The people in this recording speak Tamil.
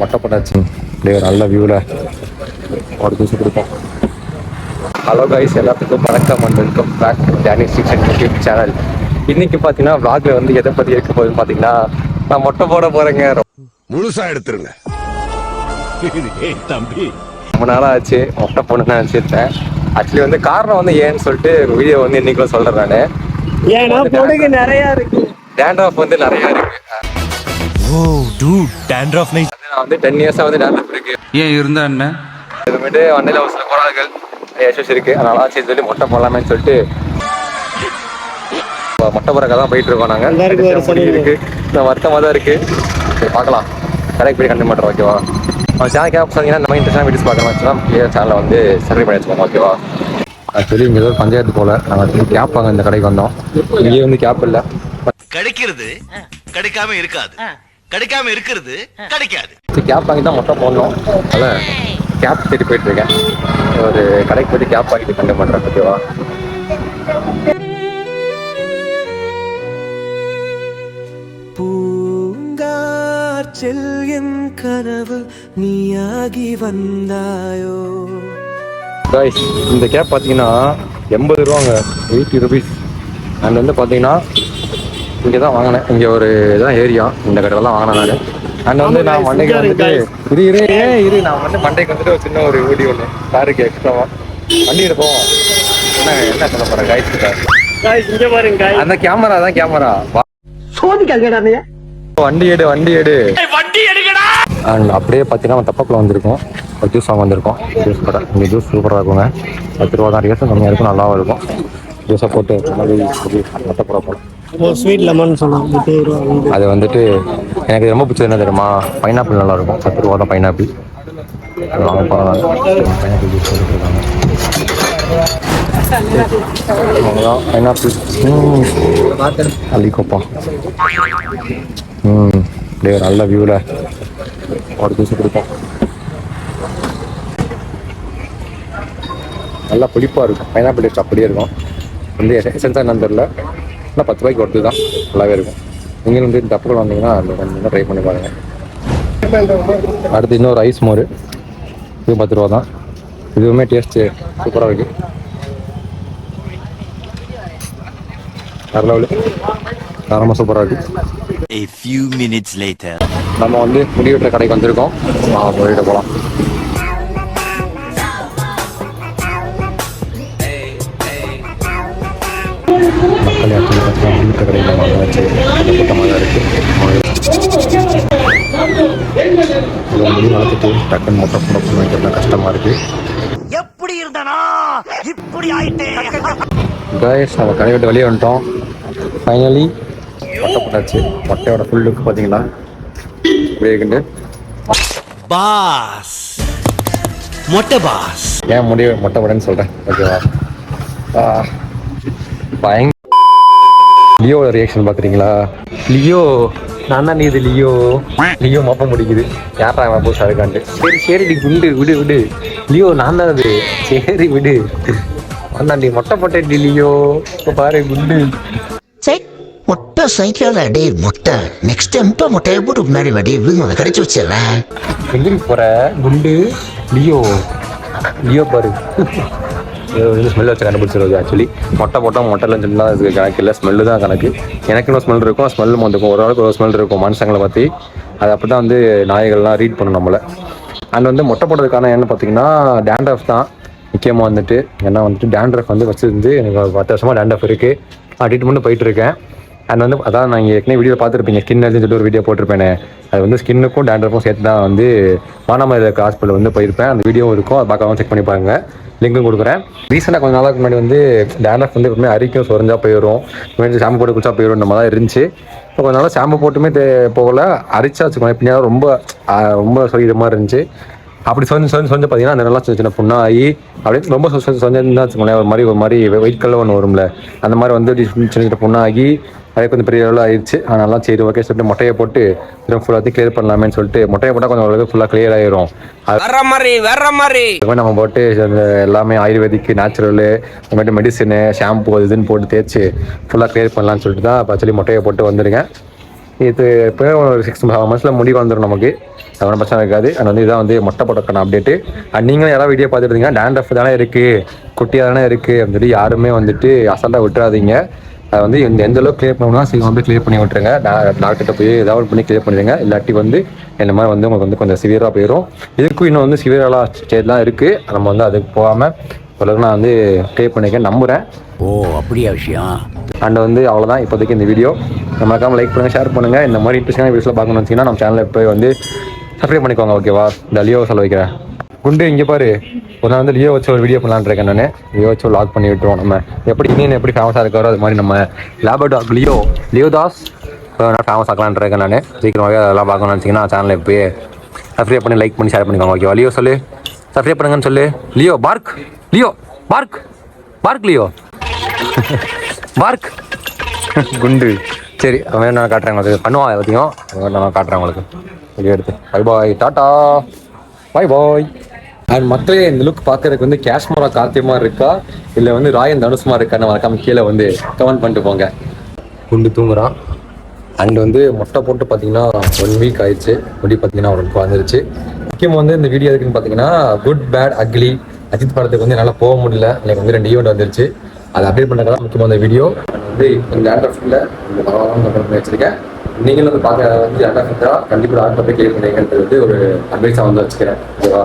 மொட்டை போட்டாச்சு அப்படியே ஒரு நல்ல வியூவில் ஒரு ஜூஸ் கொடுப்போம். ஹலோ கைஸ் எல்லாத்துக்கும் வணக்கம் and welcome back Danny six YouTube channel இன்னைக்கு பார்த்தீங்கன்னா vlogல வந்து எதை பற்றி இருக்க போகுதுன்னு பார்த்தீங்கன்னா நான் மொட்டை போட போகிறேங்க முழுசா எடுத்துருங்க. தம்பி. ரொம்ப நாளாக ஆச்சு மொட்டை போடணும்னு நினச்சிருந்தேன். ஆக்சுவலி வந்து காரணம் வந்து ஏன்னு சொல்லிட்டு வீடியோ வந்து இன்னைக்குள்ள சொல்கிறேன் நான். ஏன்னா பொடுகு நிறைய இருக்கு. டேண்ட்ராஃப் வந்து நிறையா இருக்கு. ஓ டூட் டேண்ட்ரஃப் நைஸ் நான் வந்து டென் இயர்ஸாக வந்து டேண்ட்ராஃப் இருக்கு. ஏன் இருந்தா என்ன? இதுமேட்டு வண்டியில் ஒரு சில குறால்கள் இஷ்யூஸ் இருக்கு. அதனால சரி சொல்லி மொட்டை போடலாமேன்னு சொல்லிட்டு இப்ப மொட்டை போறக்கா தான் போயிட்டு இருக்கோம் நாங்கள் இருக்கு. இந்த வருத்தமாக தான் இருக்கு. சரி பார்க்கலாம். கடைக்கு போய் கண்டிப்பாக பண்ணுறோம் ஓகேவா அவன் சேனல் கேப் சொன்னீங்கன்னா நம்ம இன்ட்ரெஸ்டாக வீடியோஸ் பார்க்கணும் வச்சுன்னா சேனலை வந்து சப்ஸ்கிரைப் பண்ணி வச்சுக்கோங்க ஓகேவா ஆக்சுவலி இங்கே ஏதோ ஒரு பஞ்சாயத்து போல. நாங்கள் கேப் வாங்க இந்த கடைக்கு வந்தோம். இங்கேயே வந்து கேப் இல்லை. கிடைக்கிறது கிடைக்காம இருக்காது. கிடைக்காம இருக்கிறது கிடைக்காது. கேப் வாங்கி தான் மொத்தம் போடணும். அதனால் கேப் தேடி போயிட்டு இருக்கேன். ஒரு கடைக்கு போயிட்டு கேப் வாங்கிட்டு கண்டு பண்ணுறேன் ஓகேவா பூங்காற்றில் என் கனவு நீயாகி வந்தாயோ? இந்த கேப் பார்த்தீங்கன்னா எண்பது ரூபாங்க எயிட்டி ருபீஸ் அண்ட் வந்து பார்த்தீங்கன்னா இங்கே தான் வாங்கினேன். இங்கே ஒரு இதான் ஏரியா இந்த கடையில் தான் வாங்கினேன் நான். அண்ட் வந்து நான் மண்டைக்கு வந்துட்டு இரு இரு ஏ இரு நான் வந்து மண்டைக்கு வந்துட்டு ஒரு சின்ன ஒரு வீடியோ ஒன்று காருக்கு எக்ஸ்ட்ராவா வண்டி எடுப்போம் என்ன என்ன சொல்ல பாருங்க காய்ஸ் அந்த கேமரா தான் கேமரா சோதிக்காதீங்கடா நீ. வண்டி எடு வண்டி எடு. அண்ட் அப்படியே பார்த்தீங்கன்னா தப்பப்பில் வந்திருக்கோம். ஒரு ஜூஸ் வாங்க வந்திருக்கோம். ஜூஸ் கடை. இந்த ஜூஸ் சூப்பராக இருக்குங்க. பத்து ரூபா தான் ரேட்டும் கம்மியாக இருக்கும் நல்லாவும் இருக்கும். ஜூஸை போட்டு மொட்டை போட போகலாம் ஸ்வீட் லெமன் சொன்னாங்க அது வந்துட்டு எனக்கு ரொம்ப பிடிச்சது என்ன தெரியுமா பைனாப்பிள் நல்லா இருக்கும் பத்து ரூபா தான் பைனாப்பிள் அது வாங்க போகிறோம் பைனாப்பிள் ஜூஸ் போட்டுருக்காங்க பைனாப்பிள் அள்ளிக்கோப்பா ம் அப்படியே ஒரு நல்ல வியூவில் ஒரு ஜூஸ் கொடுப்போம் நல்லா புளிப்பாக இருக்கும் பைனாப்பிள் டேஸ்ட் அப்படியே இருக்கும் வந்து எசன்ஸாக என்னன்னு தெரியல ஆனால் பத்து ரூபாய்க்கு ஒருத்து தான் நல்லாவே இருக்கும். நீங்களும் வந்து இந்த தப்புகள் வந்தீங்கன்னா அந்த கொஞ்சம் ட்ரை பண்ணி பாருங்கள் அடுத்து இன்னொரு ஐஸ் மோர். இது பத்து ரூபா தான். இதுவுமே டேஸ்ட்டு சூப்பராக இருக்குது வேறு லெவலு தரமாக சூப்பராக இருக்குது A few minutes later. நம்ம வந்து முடி வெட்டுற கடைக்கு வந்திருக்கோம். போயிட்டு போகலாம் முடி வெட்டுற கடையில் வாங்க வச்சு கூட்டமாக தான் இருக்குது இவ்வளோ முடி வளர்த்துட்டு டக்குன்னு மொட்டை போட வைக்கிறது கஷ்டமாக இருக்குது எப்படி இருந்தனா? இப்படி ஆயிட்டேன் கைஸ் நம்ம கடை விட்டு வெளியே வந்துட்டோம். ஃபைனலி மொட்டை போட்டாச்சு. மொட்டையோட ஃபுல் லுக் பார்த்தீங்களா? இப்படி இருக்குண்டு பாஸ். மொட்டை பாஸ். ஏன் முடிவு மொட்டை போடன்னு சொல்கிறேன் ஓகேவா பயங்க லியோட ரியாக்ஷன் பார்க்குறீங்களா? லியோ நான் தான் இது லியோ. லியோ மப்ப முடிக்குது. யாரா அவன் போய் இருக்கான்ட்டு. சரி சரிடி குண்டு விடு விடு. லியோ நான் தான் அது. சரி விடு. வந்தாண்டி மொட்டை போட்டேன்டி லியோ. இப்போ பாரு குண்டு. சரி. மொட்டை சைக்கிள் அடே மொட்டை. நெக்ஸ்ட் டைம் முட்டை முட்டையை போட்டு முன்னாடி வடி அதை கடிச்சு வச்சிடறேன். எங்கிட்டு போற? குண்டு லியோ. லியோ பாரு. ஸ்மெல் வச்சு கண்டுபிடிச்சிருது ஆக்சுவலி மொட்டை போட்டால் மொட்டையில் சொல்லி அதுக்கு கணக்கு இல்லை. ஸ்மெல்லு தான் கணக்கு. எனக்கு இன்னும் ஸ்மெல் இருக்கும் ஸ்மெல் வந்துக்கும். ஒரு ஆளுக்கு ஒரு ஸ்மெல் இருக்கும் மனுஷங்களை பற்றி அது அப்படி தான் வந்து நாய்கள்லாம் ரீட் பண்ணும் நம்மளை. அண்ட் வந்து மொட்டை போடுறதுக்கான என்ன பார்த்தீங்கன்னா டேண்ட்ரஃப் தான். முக்கியமாக வந்துட்டு ஏன்னா வந்துட்டு டேண்ட்ரஃப் வந்து வச்சுருந்து எனக்கு பத்து வருஷமாக டேண்ட்ரஃப் இருக்குது நான் ட்ரீட்மெண்ட் போயிட்டு அண்ட் வந்து அதான் நான் ஏற்கனவே வீடியோ பார்த்துருப்பீங்க ஸ்கின் அலர்ஜின்னு சொல்லி ஒரு வீடியோ போட்டிருப்பேனே. அது வந்து ஸ்கின்னுக்கும் டேண்ட்ரஃபும் சேர்த்து தான் வந்து வானாமல் இருக்க ஹாஸ்பிட்டல் வந்து போயிருப்பேன். அந்த வீடியோ இருக்கும் அதை பார்க்காம செக் பண்ணி பாருங்கள் லிங்க்கும் கொடுக்குறேன். ரீசெண்டாக கொஞ்ச நாளுக்கு முன்னாடி வந்து டேண்ட்ரஃப் வந்து எப்பவுமே அரிக்கும் சொரிஞ்சா போயிடும் இனிமேல் ஷாம்பு போட்டு குளிச்சா போயிடும் நம்ம தான் இருந்துச்சு. இப்போ கொஞ்ச நாளாக ஷாம்பு போட்டுமே தே போகல. அரிச்சா வச்சுக்கோங்க பின்னாடி ரொம்ப ரொம்ப சொல்லிக்கிற மாதிரி இருந்துச்சு. அப்படி சொஞ்சு சொஞ்சு சொஞ்சு பார்த்தீங்கன்னா அந்த நல்லா சின்ன சின்ன புண்ணாகி அப்படியே ரொம்ப சொ- சொ- சொஞ்சு வச்சுக்கோங்களேன். ஒரு மாதிரி ஒரு மாதிரி வெயிட் கலர் ஒன்று வரும்ல. அந்த மாதிரி வந்து சின்ன சின்ன புண்ணாகி அதே கொஞ்சம் பெரிய அளவில் ஆயிடுச்சு அதனால சரி ஓகே சொல்லிட்டு மொட்டையை போட்டு திரும்ப ஃபுல்லாத்தையும் கிளியர் பண்ணலாமேன்னு சொல்லிட்டு மொட்டையை போட்டால் கொஞ்சம் ஓரளவுக்கு ஃபுல்லாக கிளியர் ஆயிரும். வர்ற மாதிரி வர்ற மாதிரி. அதுமாதிரி நம்ம போட்டு எல்லாமே ஆயுர்வேதிக் நேச்சுரலு அப்புறமேட்டு மெடிசனு ஷாம்பு அது இதுன்னு போட்டு தேய்ச்சி ஃபுல்லாக கிளியர் பண்ணலாம்னு சொல்லிட்டு தான் இப்போ ஆக்சுவலி மொட்டையை போட்டு வந்துருங்க இது இப்போ ஒரு சிக்ஸ் மந்த்ஸில் முடி வந்துடும் நமக்கு. அது ஒன்றும் பிரச்சனை இருக்காது. அது வந்து இதான் வந்து மொட்டை போட்டக்கான அப்டேட்டு அண்ட் நீங்களும் யாராவது வீடியோ பார்த்துட்டு இருந்தீங்கன்னா டேண்ட்ரஃப் தானே இருக்குது குட்டியாக தானே இருக்குது அப்படின்னு சொல்லி யாருமே வந்துட்டு அசால்ட்டாக விட்டுறாதீங்க. அது வந்து இந்த எந்த அளவுக்கு கிளியர் பண்ணணும்னா சீக்கிரம் வந்து கிளியர் பண்ணி விட்டுருங்க. டாக்டர்கிட்ட போய் ஏதாவது பண்ணி கிளியர் பண்ணிடுங்க. இல்லாட்டி வந்து இந்த மாதிரி வந்து உங்களுக்கு வந்து கொஞ்சம் சிவியராக போயிடும் இதுக்கும் இன்னும் வந்து சிவியராக ஸ்டேஜ்லாம் இருக்குது நம்ம வந்து அதுக்கு போகாமல் ஓரளவுக்கு நான் வந்து கிளியர் பண்ணிக்க நம்புகிறேன் ஓ அப்படியா விஷயம்? அண்ட் வந்து அவ்வளோதான் இப்போதைக்கு இந்த வீடியோ நம்ம லைக் பண்ணுங்கள் ஷேர் பண்ணுங்கள் இந்த மாதிரி இன்ட்ரெஸ்டிங்கான வீடியோஸில் பார்க்கணும்னு வச்சிங்கன்னா நம்ம சேனலில் போய் வந்து சப்ஸ்கிரைப் பண்ணிக்கோங்க ஓகேவா இந்த லியோ சொல்ல வைக்கிறேன் குண்டு இங்கே பாரு. ஒரு நாள் வந்து லியோ வச்சு ஒரு வீடியோ பண்ணலான்னு இருக்கேன் நான். லியோ வச்சு லாக் பண்ணி விட்டுருவோம் நம்ம. எப்படி இன்னும் எப்படி ஃபேமஸாக இருக்காரோ அது மாதிரி நம்ம labour Leo Leo Das famous ஆக்கலான் இருக்கேன் நான். சீக்கிரமாகவே அதெல்லாம் பார்க்கணும்னு நினச்சிங்கன்னா சேனலில் போய் சப்ஸ்கிரைப் பண்ணி லைக் பண்ணி ஷேர் பண்ணிக்கோங்க ஓகேவா லியோ சொல்லு. சப்ஸ்கிரைப் பண்ணுங்கன்னு சொல்லு. Leo park Leo park park Leo. Park குண்டு. சரி அவன் நான் காட்டுறேன் உங்களுக்கு? பண்ணுவான் எல்லாத்தையும். நான் காட்டுறேன் உங்களுக்கு? வீடியோ எடுத்து. Bye bye tata bye bye and மக்களே இந்த லுக் பார்க்கறதுக்கு வந்து காஷ்மீரா கார்த்தியமா இருக்கா? இல்லை வந்து ராயன் தனுஷ்மா இருக்கான்னு மறக்காம கீழே வந்து கமெண்ட் பண்ணிட்டு போங்க. குண்டு தூங்குறான். அண்ட் வந்து மொட்டை போட்டு பார்த்தீங்கன்னா ஒன் வீக் ஆயிடுச்சு. முடி பார்த்தீங்கன்னா அவனுக்கு வந்துருச்சு முக்கியமாக வந்து இந்த வீடியோ எதுக்குன்னு பார்த்தீங்கன்னா குட் பேட் அக்லி அஜித் படத்துக்கு வந்து என்னால் போக முடியல. எனக்கு வந்து ரெண்டு ஈவெண்ட் வந்துருச்சு. அதை அப்டேட் பண்ணுறதுலாம் முக்கியமான வீடியோ வந்து இந்த லேண்டர்ஃபில் இந்த பரவாயில்ல பண்ணி வச்சிருக்கேன். நீங்களும் வந்து பார்க்க வந்து லேண்டர்ஃபில் கண்டிப்பாக ஆர்டர் போய் கிளியர் வந்து ஒரு அட்வைஸாக வந்து வச்சுக்கிறேன். ஓகேவா